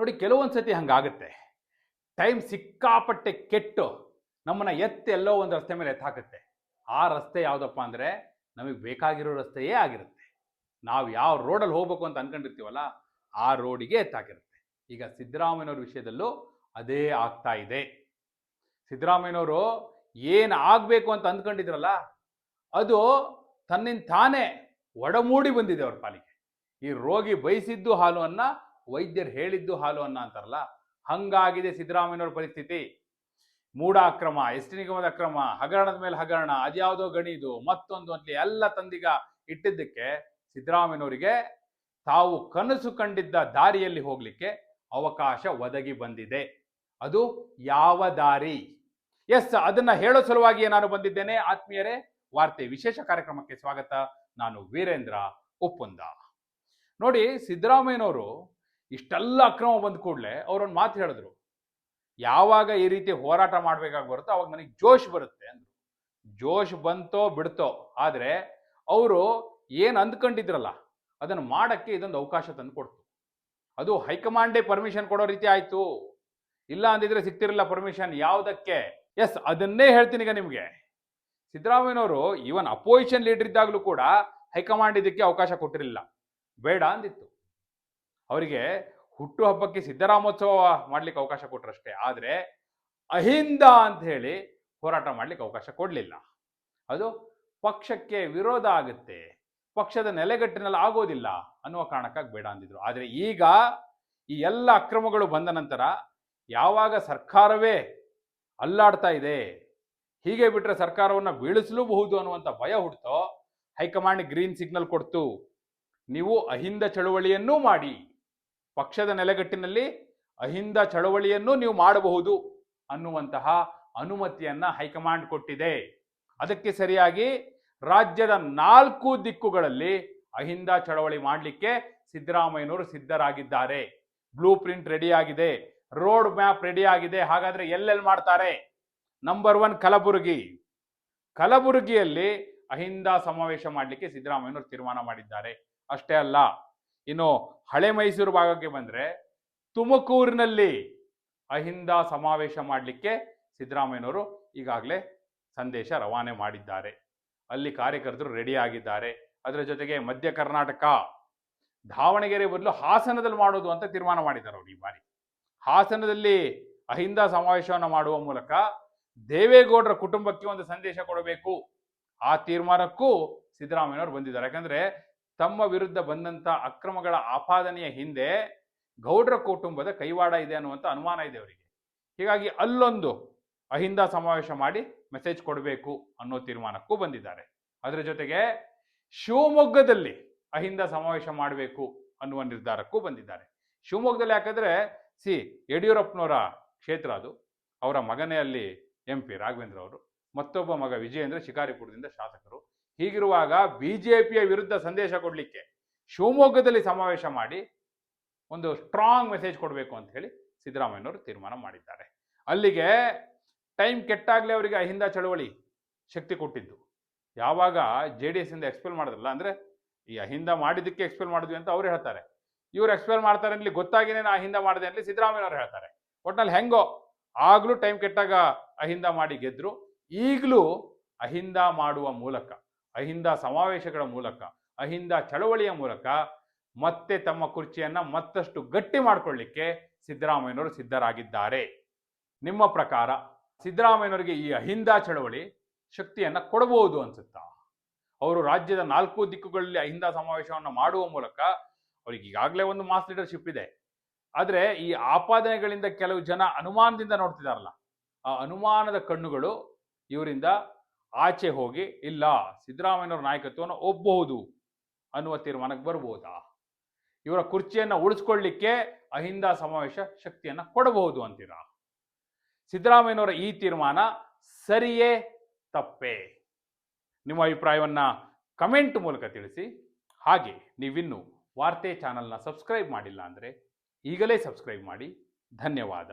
ನೋಡಿ ಕೆಲವೊಂದು ಸತಿ ಹಂಗಾಗುತ್ತೆ. ಟೈಮ್ ಸಿಕ್ಕಾಪಟ್ಟೆ ಕೆಟ್ಟು ನಮ್ಮನ್ನು ಎತ್ತಿ ಎಲ್ಲೋ ಒಂದು ರಸ್ತೆ ಮೇಲೆ ಎತ್ತಾಕುತ್ತೆ ಆ ರಸ್ತೆ ಯಾವುದಪ್ಪ ಅಂದರೆ ನಮಗೆ ಬೇಕಾಗಿರೋ ರಸ್ತೆಯೇ ಆಗಿರುತ್ತೆ. ನಾವು ಯಾವ ರೋಡಲ್ಲಿ ಹೋಗ್ಬೇಕು ಅಂತ ಅಂದ್ಕೊಂಡಿರ್ತೀವಲ್ಲ ಆ ರೋಡಿಗೆ ಎತ್ತಾಕಿರುತ್ತೆ ಈಗ ಸಿದ್ದರಾಮಯ್ಯನವ್ರ ವಿಷಯದಲ್ಲೂ ಅದೇ ಆಗ್ತಾ ಇದೆ. ಸಿದ್ದರಾಮಯ್ಯನವರು ಏನು ಆಗಬೇಕು ಅಂತ ಅಂದ್ಕೊಂಡಿದ್ರಲ್ಲ ಅದು ತನ್ನಿಂದ ತಾನೇ ಒಡಮೂಡಿ ಬಂದಿದೆ ಅವ್ರ ಪಾಲಿಗೆ. ಈ ರೋಗಿ ಬಯಸಿದ್ದು ಹಾಲು ಅನ್ನ ವೈದ್ಯರು ಹೇಳಿದ್ದು ಹಾಲು ಅನ್ನ ಅಂತಾರಲ್ಲ, ಹಂಗಾಗಿದೆ ಸಿದ್ದರಾಮಯ್ಯನವ್ರ ಪರಿಸ್ಥಿತಿ. ಮೂಢ ಅಕ್ರಮ ಎಸ್ ಟಿ ನಿಗಮದ ಅಕ್ರಮ, ಹಗರಣದ ಮೇಲೆ ಹಗರಣ ಅದ್ಯಾವುದೋ ಗಣಿದು ಮತ್ತೊಂದು ಅಂತಲಿ ಎಲ್ಲ ತಂದಿಗ ಇಟ್ಟಿದ್ದಕ್ಕೆ ಸಿದ್ದರಾಮಯ್ಯನವರಿಗೆ ತಾವು ಕನಸು ಕಂಡಿದ್ದ ದಾರಿಯಲ್ಲಿ ಹೋಗ್ಲಿಕ್ಕೆ ಅವಕಾಶ ಒದಗಿ ಬಂದಿದೆ. ಅದು ಯಾವ ದಾರಿ? ಎಸ್, ಅದನ್ನ ಹೇಳೋ ಸಲುವಾಗಿಯೇ ನಾನು ಬಂದಿದ್ದೇನೆ. ಆತ್ಮೀಯರೇ, ವಾರ್ತೆ ವಿಶೇಷ ಕಾರ್ಯಕ್ರಮಕ್ಕೆ ಸ್ವಾಗತ. ನಾನು ವೀರೇಂದ್ರ ಒಪ್ಪಂದ. ನೋಡಿ, ಸಿದ್ದರಾಮಯ್ಯನವರು ಇಷ್ಟೆಲ್ಲ ಅಕ್ರಮ ಬಂದ ಕೂಡಲೇ ಅವರೊಂದು ಮಾತು ಹೇಳಿದ್ರು. ಯಾವಾಗ ಈ ರೀತಿ ಹೋರಾಟ ಮಾಡ್ಬೇಕಾಗಿ ಬರುತ್ತೋ ಅವಾಗ ನನಗೆ ಜೋಶ್ ಬರುತ್ತೆ ಅಂದ್ರು. ಜೋಶ್ ಬಂತೋ ಬಿಡ್ತೋ, ಆದರೆ ಅವರು ಏನು ಅಂದ್ಕೊಂಡಿದ್ರಲ್ಲ ಅದನ್ನು ಮಾಡಕ್ಕೆ ಇದೊಂದು ಅವಕಾಶ ತಂದು ಕೊಡ್ತು. ಅದು ಹೈಕಮಾಂಡೇ ಪರ್ಮಿಷನ್ ಕೊಡೋ ರೀತಿ ಆಯ್ತು. ಇಲ್ಲ ಅಂದಿದ್ರೆ ಸಿಗ್ತಿರಲಿಲ್ಲ ಪರ್ಮಿಷನ್ ಯಾವುದಕ್ಕೆ? ಎಸ್, ಅದನ್ನೇ ಹೇಳ್ತೀನಿ ಈಗ ನಿಮಗೆ. ಸಿದ್ದರಾಮಯ್ಯನವರು ಈವನ್ ಅಪೋಸಿಷನ್ ಲೀಡರ್ ಇದ್ದಾಗಲೂ ಕೂಡ ಹೈಕಮಾಂಡ್ ಇದಕ್ಕೆ ಅವಕಾಶ ಕೊಟ್ಟಿರಲಿಲ್ಲ. ಬೇಡ ಅಂದಿತ್ತು. ಅವರಿಗೆ ಹುಟ್ಟು ಹಬ್ಬಕ್ಕೆ ಸಿದ್ದರಾಮೋತ್ಸವ ಮಾಡ್ಲಿಕ್ಕೆ ಅವಕಾಶ ಕೊಟ್ರಷ್ಟೇ. ಆದರೆ ಅಹಿಂದ ಅಂತ ಹೇಳಿ ಹೋರಾಟ ಮಾಡ್ಲಿಕ್ಕೆ ಅವಕಾಶ ಕೊಡಲಿಲ್ಲ. ಅದು ಪಕ್ಷಕ್ಕೆ ವಿರೋಧ ಆಗುತ್ತೆ. ಪಕ್ಷದ ನೆಲೆಗಟ್ಟಿನಲ್ಲಿ ಆಗೋದಿಲ್ಲ ಅನ್ನುವ ಕಾರಣಕ್ಕಾಗಿ ಬೇಡ ಅಂದಿದ್ರು. ಆದರೆ ಈಗ ಈ ಎಲ್ಲ ಅಕ್ರಮಗಳು ಬಂದ ನಂತರ ಯಾವಾಗ ಸರ್ಕಾರವೇ ಅಲ್ಲಾಡ್ತಾ ಇದೆ, ಹೀಗೆ ಬಿಟ್ಟರೆ ಸರ್ಕಾರವನ್ನು ಬೀಳಿಸಲೂಬಹುದು ಅನ್ನುವಂಥ ಭಯ ಹುಡ್ತೋ ಹೈಕಮಾಂಡ್ ಗ್ರೀನ್ ಸಿಗ್ನಲ್ ಕೊಡ್ತು. ನೀವು ಅಹಿಂದ ಚಳುವಳಿಯನ್ನೂ ಮಾಡಿ. ಪಕ್ಷದ ನೆಲೆಗಟ್ಟಿನಲ್ಲಿ ಅಹಿಂದ ಚಳವಳಿಯನ್ನು ನೀವು ಮಾಡಬಹುದು ಅನ್ನುವಂತಹ ಅನುಮತಿಯನ್ನ ಹೈಕಮಾಂಡ್ ಕೊಟ್ಟಿದೆ. ಅದಕ್ಕೆ ಸರಿಯಾಗಿ ರಾಜ್ಯದ ನಾಲ್ಕು ದಿಕ್ಕುಗಳಲ್ಲಿ ಅಹಿಂದ ಚಳವಳಿ ಮಾಡಲಿಕ್ಕೆ ಸಿದ್ದರಾಮಯ್ಯನವರು ಸಿದ್ಧರಾಗಿದ್ದಾರೆ. ಬ್ಲೂ ಪ್ರಿಂಟ್ ರೆಡಿ ಆಗಿದೆ. ರೋಡ್ ಮ್ಯಾಪ್ ರೆಡಿ ಆಗಿದೆ. ಹಾಗಾದ್ರೆ ಎಲ್ಲೆಲ್ಲಿ ಮಾಡ್ತಾರೆ? Number one Kalaburagi. ಕಲಬುರಗಿಯಲ್ಲಿ ಅಹಿಂದ ಸಮಾವೇಶ ಮಾಡಲಿಕ್ಕೆ ಸಿದ್ದರಾಮಯ್ಯನವರು ತೀರ್ಮಾನ ಮಾಡಿದ್ದಾರೆ. ಅಷ್ಟೇ ಅಲ್ಲ ಇನ್ನು ಹಳೆ ಮೈಸೂರು ಭಾಗಕ್ಕೆ ಬಂದ್ರೆ ತುಮಕೂರಿನಲ್ಲಿ ಅಹಿಂದ ಸಮಾವೇಶ ಮಾಡಲಿಕ್ಕೆ ಸಿದ್ದರಾಮಯ್ಯನವರು ಈಗಾಗಲೇ ಸಂದೇಶ ರವಾನೆ ಮಾಡಿದ್ದಾರೆ. ಅಲ್ಲಿ ಕಾರ್ಯಕರ್ತರು ರೆಡಿ ಆಗಿದ್ದಾರೆ. ಅದರ ಜೊತೆಗೆ ಮಧ್ಯ ಕರ್ನಾಟಕ, ದಾವಣಗೆರೆ ಬದಲು ಹಾಸನದಲ್ಲಿ ಮಾಡೋದು ಅಂತ ತೀರ್ಮಾನ ಮಾಡಿದ್ದಾರೆ ಅವರು ಈ ಬಾರಿ. ಹಾಸನದಲ್ಲಿ ಅಹಿಂದ ಸಮಾವೇಶವನ್ನು ಮಾಡುವ ಮೂಲಕ ದೇವೇಗೌಡರ ಕುಟುಂಬಕ್ಕೆ ಒಂದು ಸಂದೇಶ ಕೊಡಬೇಕು. ಆ ತೀರ್ಮಾನಕ್ಕೂ ಸಿದ್ದರಾಮಯ್ಯನವರು ಬಂದಿದ್ದಾರೆ. ಯಾಕಂದ್ರೆ ತಮ್ಮ ವಿರುದ್ಧ ಬಂದಂತ ಅಕ್ರಮಗಳ ಆಪಾದನೆಯ ಹಿಂದೆ ಗೌಡ್ರ ಕುಟುಂಬದ ಕೈವಾಡ ಇದೆ ಅನ್ನುವಂಥ ಅನುಮಾನ ಇದೆ ಅವರಿಗೆ. ಹೀಗಾಗಿ ಅಲ್ಲೊಂದು ಅಹಿಂದ ಸಮಾವೇಶ ಮಾಡಿ ಮೆಸೇಜ್ ಕೊಡಬೇಕು ಅನ್ನೋ ತೀರ್ಮಾನಕ್ಕೂ ಬಂದಿದ್ದಾರೆ. ಅದರ ಜೊತೆಗೆ ಶಿವಮೊಗ್ಗದಲ್ಲಿ ಅಹಿಂದ ಸಮಾವೇಶ ಮಾಡಬೇಕು ಅನ್ನುವ ನಿರ್ಧಾರಕ್ಕೂ ಬಂದಿದ್ದಾರೆ. ಶಿವಮೊಗ್ಗದಲ್ಲಿ ಯಾಕಂದರೆ ಸಿ ಯಡಿಯೂರಪ್ಪನವರ ಕ್ಷೇತ್ರ ಅದು, ಅವರ ಮಗನೇ ಅಲ್ಲಿ ಎಂ ಪಿ ರಾಘವೇಂದ್ರ ಅವರು, ಮತ್ತೊಬ್ಬ ಮಗ ವಿಜಯೇಂದ್ರ ಶಿಕಾರಿಪುರದಿಂದ ಶಾಸಕರು ಹೀಗಿರುವಾಗ ಬಿಜೆಪಿಯ ವಿರುದ್ಧ ಸಂದೇಶ ಕೊಡಲಿಕ್ಕೆ ಶಿವಮೊಗ್ಗದಲ್ಲಿ ಸಮಾವೇಶ ಮಾಡಿ ಒಂದು ಸ್ಟ್ರಾಂಗ್ ಮೆಸೇಜ್ ಕೊಡಬೇಕು ಅಂತ ಹೇಳಿ ಸಿದ್ದರಾಮಯ್ಯನವರು ತೀರ್ಮಾನ ಮಾಡಿದ್ದಾರೆ. ಅಲ್ಲಿಗೆ ಟೈಮ್ ಕೆಟ್ಟಾಗಲೇ ಅವರಿಗೆ ಅಹಿಂದ ಚಳವಳಿ ಶಕ್ತಿ ಕೊಟ್ಟಿದ್ದು. ಯಾವಾಗ ಜೆ ಡಿ ಎಸ್ ಇಂದ ಎಕ್ಸ್ಪೆಲ್ ಮಾಡಿದ್ರಲ್ಲ, ಅಂದ್ರೆ ಈ ಅಹಿಂದ ಮಾಡಿದ್ದಕ್ಕೆ ಎಕ್ಸ್ಪೆಲ್ ಮಾಡಿದ್ವಿ ಅಂತ ಅವ್ರು ಹೇಳ್ತಾರೆ. ಇವ್ರು ಎಕ್ಸ್ಪೆಲ್ ಮಾಡ್ತಾರೆ ಅಲ್ಲಿ ಗೊತ್ತಾಗಿನೇ ನಾ ಅಹಿಂದ ಮಾಡಿದೆ ಅಂತ ಸಿದ್ದರಾಮಯ್ಯನವ್ರು ಹೇಳ್ತಾರೆ. ಒಟ್ನಲ್ಲಿ ಹೆಂಗೋ ಆಗ್ಲೂ ಟೈಮ್ ಕೆಟ್ಟಾಗ ಅಹಿಂದ ಮಾಡಿ ಗೆದ್ರು, ಈಗಲೂ ಅಹಿಂದ ಮಾಡುವ ಮೂಲಕ ಅಹಿಂದ ಸಮಾವೇಶಗಳ ಮೂಲಕ, ಅಹಿಂದ ಚಳವಳಿಯ ಮೂಲಕ ಮತ್ತೆ ತಮ್ಮ ಕುರ್ಚಿಯನ್ನು ಮತ್ತಷ್ಟು ಗಟ್ಟಿ ಮಾಡಿಕೊಳ್ಳಿಕ್ಕೆ ಸಿದ್ದರಾಮಯ್ಯನವರು ಸಿದ್ಧರಾಗಿದ್ದಾರೆ. ನಿಮ್ಮ ಪ್ರಕಾರ ಸಿದ್ದರಾಮಯ್ಯನವರಿಗೆ ಈ ಅಹಿಂದ ಚಳವಳಿ ಶಕ್ತಿಯನ್ನ ಕೊಡಬಹುದು ಅನ್ಸುತ್ತಾ? ಅವರು ರಾಜ್ಯದ ನಾಲ್ಕು ದಿಕ್ಕುಗಳಲ್ಲಿ ಅಹಿಂದ ಸಮಾವೇಶವನ್ನು ಮಾಡುವ ಮೂಲಕ ಅವ್ರಿಗೆ ಈಗಾಗಲೇ ಒಂದು ಮಾಸ್ ಲೀಡರ್ಶಿಪ್ ಇದೆ. ಆದರೆ ಈ ಆಪಾದನೆಗಳಿಂದ ಕೆಲವು ಜನ ಅನುಮಾನದಿಂದ ನೋಡ್ತಿದಾರಲ್ಲ, ಆ ಅನುಮಾನದ ಕಣ್ಣುಗಳು ಇವರಿಂದ ಆಚೆ ಹೋಗಿ, ಇಲ್ಲ, ಸಿದ್ದರಾಮಯ್ಯನವರ ನಾಯಕತ್ವವನ್ನು ಒಪ್ಪಬಹುದು ಅನ್ನುವ ತೀರ್ಮಾನಕ್ಕೆ ಬರ್ಬೋದಾ? ಇವರ ಕುರ್ಚಿಯನ್ನು ಉಳಿಸ್ಕೊಳ್ಳಿಕ್ಕೆ ಅಹಿಂದ ಸಮಾವೇಶ ಶಕ್ತಿಯನ್ನು ಕೊಡಬಹುದು ಅಂತೀರಾ? ಸಿದ್ದರಾಮಯ್ಯನವರ ಈ ತೀರ್ಮಾನ ಸರಿಯೇ ತಪ್ಪೇ? ನಿಮ್ಮ ಅಭಿಪ್ರಾಯವನ್ನು ಕಮೆಂಟ್ ಮೂಲಕ ತಿಳಿಸಿ. ಹಾಗೆ ನೀವಿನ್ನು ವಾರ್ತೆ ಚಾನಲ್ನ ಸಬ್ಸ್ಕ್ರೈಬ್ ಮಾಡಿಲ್ಲ ಅಂದರೆ ಈಗಲೇ ಸಬ್ಸ್ಕ್ರೈಬ್ ಮಾಡಿ. ಧನ್ಯವಾದ.